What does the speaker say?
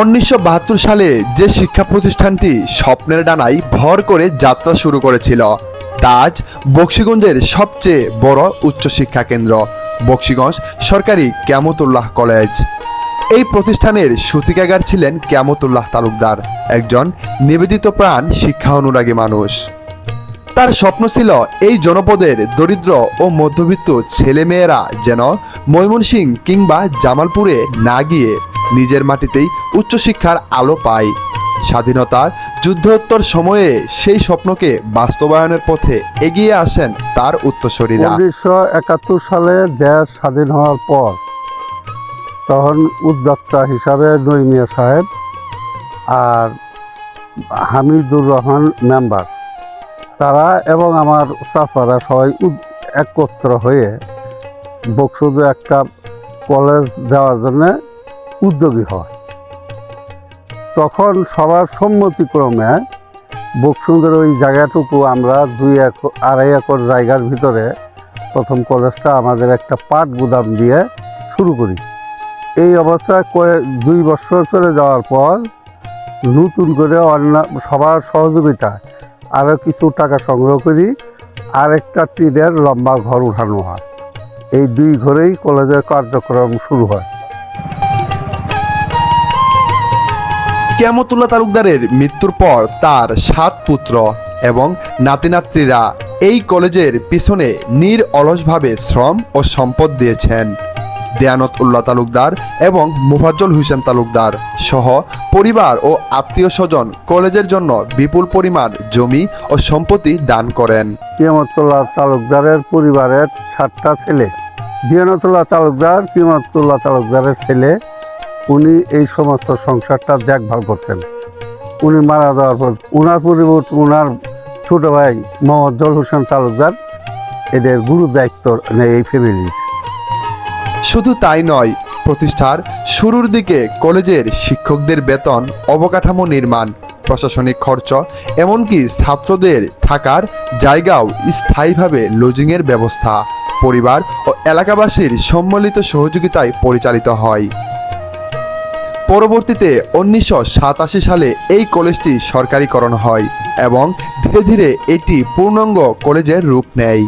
উনিশশো বাহাত্তর সালে যে শিক্ষা প্রতিষ্ঠানটি স্বপ্নের ডানায় ভর করে যাত্রা শুরু করেছিল তাজ বক্সিগঞ্জের সবচেয়ে বড় উচ্চশিক্ষা কেন্দ্র। বক্সিগঞ্জ সরকারি ক্যামতুল্লাহ কলেজ। এই প্রতিষ্ঠানের সূতিকাগার ছিলেন ক্যামতুল্লাহ তালুকদার, একজন নিবেদিত প্রাণ শিক্ষা অনুরাগী মানুষ। তার স্বপ্ন ছিল এই জনপদের দরিদ্র ও মধ্যবিত্ত ছেলেমেয়েরা যেন ময়মনসিং কিংবা জামালপুরে না গিয়ে নিজের মাটিতেই উচ্চশিক্ষার আলো পায়। স্বাধীনতার যুদ্ধোত্তর সময়ে সেই স্বপ্নকে বাস্তবায়নের পথে এগিয়ে আসেন তার উত্তরসূরিরা। উনিশশো একাত্তর সালে দেশ স্বাধীন হওয়ার পর তখন উদ্যোক্তা হিসাবে নৈমিয়া সাহেব আর হামিদুর রহমান মেম্বার, তারা এবং আমার চাচারা সবাই একত্র হয়ে বকসুদে একটা কলেজ দেওয়ার জন্য উদ্যোগী হয়। তখন সবার সম্মতিক্রমে বকসুন্দের ওই জায়গাটুকু আমরা দুই এক, আড়াই একর জায়গার ভিতরে প্রথম কলেজটা আমাদের একটা পাট গুদাম দিয়ে শুরু করি। এই অবস্থায় কয়ে- দুই বছর চলে যাওয়ার পর নতুন করে অন্য সবার সহযোগিতায় আরও কিছু টাকা সংগ্রহ করি, আরেকটা টিনের লম্বা ঘর উঠানো হয়। এই দুই ঘরেই কলেজের কার্যক্রম শুরু হয়। কেমতুল্লাহ তালুকদারের মৃত্যুর পর তার সাত পুত্র এবং নাতিনাত্রীরা এই কলেজের পিছনে নির অলসভাবে শ্রম ও সম্পদ দিয়েছেন। দেয়ানত উল্লাহ তালুকদার এবং মুফাজ্জল হুসেন তালুকদার সহ পরিবার ও আত্মীয় স্বজন কলেজের জন্য বিপুল পরিমাণ জমি ও সম্পত্তি দান করেন। কিয়ামতুল্লাহ তালুকদারের পরিবারের সাতটা ছেলে। দিয়ানতুল্লাহ তালুকদার কিয়ামতুল্লাহ তালুকদারের ছেলে উনি এই সমস্ত সংসারটা দেখভাল করতেন। উনি মারা যাওয়ার পর ওনার পরিবর্তে ওনার ছোট ভাই মোহাম্মদ হোসেন তালুকদার, এদের গুরু দায়িত্ব নেয় এই ফ্যামিলির শুধু তাই নয়, প্রতিষ্ঠার শুরুর দিকে কলেজের শিক্ষকদের বেতন, অবকাঠামো নির্মাণ, প্রশাসনিক খরচ, এমনকি ছাত্রদের থাকার জায়গাও স্থায়ীভাবে লজিংয়ের ব্যবস্থা, পরিবার ও এলাকাবাসীর সম্মিলিত সহযোগিতায় পরিচালিত হয়। পরবর্তীতে উনিশশো সাতাশি সালে এই কলেজটি সরকারিকরণ হয় এবং ধীরে ধীরে এটি পূর্ণাঙ্গ কলেজের রূপ নেয়।